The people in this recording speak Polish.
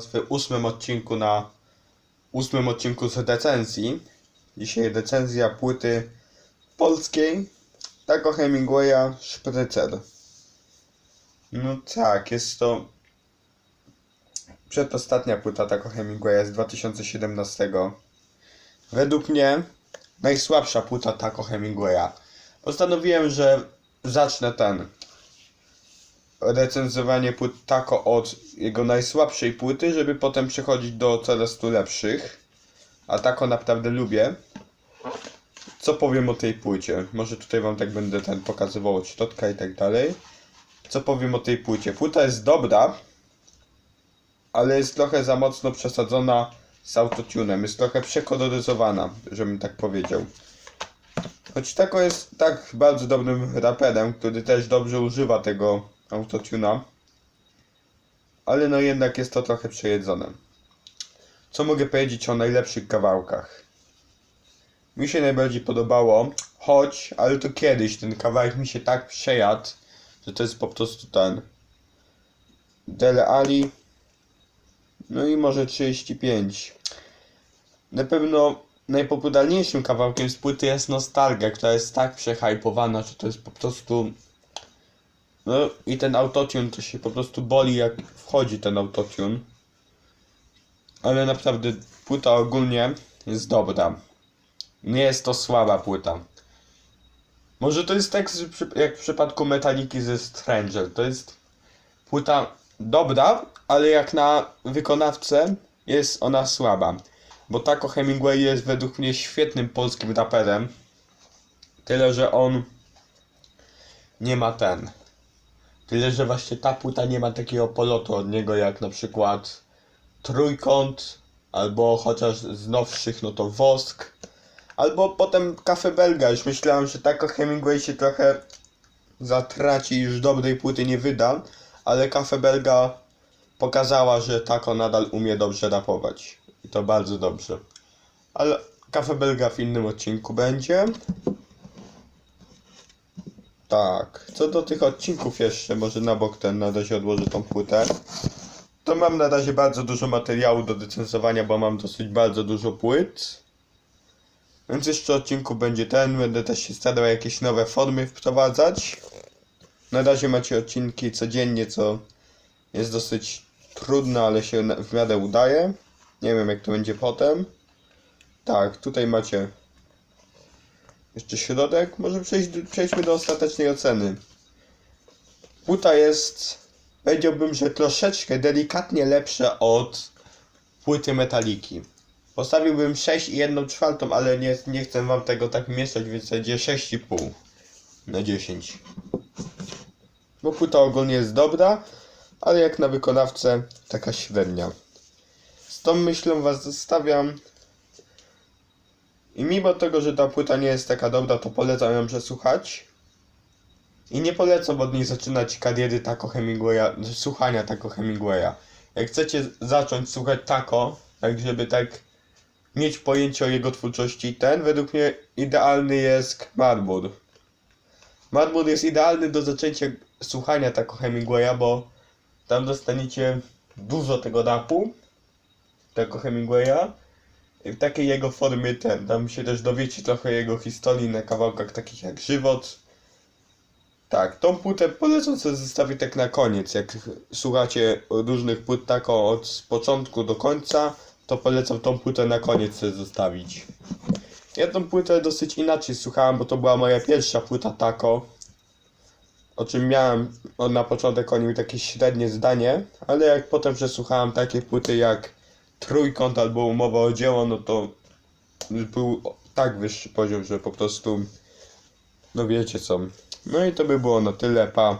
w ósmym odcinku na ósmym odcinku z recenzji. Dzisiaj recenzja płyty polskiej Taco Hemingwaya Szprycer. No tak, jest to przedostatnia płyta Taco Hemingwaya z 2017. Według mnie najsłabsza płyta Taco Hemingwaya. Postanowiłem, że zacznę ten recenzowanie płyt Taco od jego najsłabszej płyty, żeby potem przechodzić do coraz tu lepszych. A Taco naprawdę lubię. Co powiem o tej płycie? Może tutaj wam tak będę ten pokazywał od środka i tak dalej. Co powiem o tej płycie? Płyta jest dobra, ale jest trochę za mocno przesadzona z autotunem. Jest trochę przekoloryzowana, żebym tak powiedział. Choć Taco jest tak bardzo dobrym raperem, który też dobrze używa tego autotuna. Ale no jednak jest to trochę przejedzone. Co mogę powiedzieć o najlepszych kawałkach? Mi się najbardziej podobało, choć, ale to kiedyś ten kawałek mi się tak przejadł, że to jest po prostu ten Dele Ali no i może 35 na pewno najpopularniejszym kawałkiem z płyty jest Nostalgia, która jest tak przehypowana, że to jest po prostu no i ten autotune to się po prostu boli jak wchodzi ten autotune ale naprawdę płyta ogólnie jest dobra nie jest to słaba płyta. Może to jest tak jak w przypadku Metaliki ze Stranger. To jest płyta dobra, ale jak na wykonawcę jest ona słaba. Bo Taco Hemingway jest według mnie świetnym polskim raperem. Tyle, że on nie ma ten. Tyle, że właśnie ta płyta nie ma takiego polotu od niego jak na przykład Trójkąt, albo chociaż z nowszych no to Wosk. Albo potem Cafe Belga. Już myślałem, że Taco Hemingway się trochę zatraci i już dobrej płyty nie wyda, ale Cafe Belga pokazała, że Taco nadal umie dobrze rapować. I to bardzo dobrze. Ale Cafe Belga w innym odcinku będzie. Tak, co do tych odcinków jeszcze, może na bok ten na razie odłożę tą płytę. To mam na razie bardzo dużo materiału do recenzowania, bo mam dosyć bardzo dużo płyt. Więc jeszcze odcinku będzie ten, będę też się starał jakieś nowe formy wprowadzać. Na razie macie odcinki codziennie, co jest dosyć trudne, ale się w miarę udaje. Nie wiem jak to będzie potem. Tak, tutaj macie jeszcze środek. Może przejść, przejdźmy do ostatecznej oceny. Płyta jest, powiedziałbym, że troszeczkę delikatnie lepsza od płyty Metaliki. Postawiłbym 6 i 1 czwartą, ale nie, nie chcę wam tego tak mieszać, więc będzie 6,5 na 10. Bo płyta ogólnie jest dobra, ale jak na wykonawcę taka średnia. Z tą myślą was zostawiam. I mimo tego, że ta płyta nie jest taka dobra, to polecam ją przesłuchać. I nie polecam od niej zaczynać kariery Taco Hemingwaya, słuchania Taco Hemingwaya. Jak chcecie zacząć słuchać Taco, tak żeby tak mieć pojęcie o jego twórczości, ten według mnie idealny jest Marmur. Marmur jest idealny do zaczęcia słuchania Taco Hemingwaya, bo tam dostaniecie dużo tego rapu, Taco Hemingwaya, w takiej jego formie ten, tam się też dowiecie trochę jego historii na kawałkach takich jak Żywot. Tak, tą płytę polecam sobie zostawić tak na koniec, jak słuchacie różnych płyt Taco od początku do końca, to polecam tą płytę na koniec sobie zostawić. Ja tą płytę dosyć inaczej słuchałem, bo to była moja pierwsza płyta Taco. O czym miałem na początek o nim takie średnie zdanie, ale jak potem przesłuchałem takie płyty jak Trójkąt albo Umowa o dzieło, no to był tak wyższy poziom, że po prostu no wiecie co. No i to by było na tyle, pa.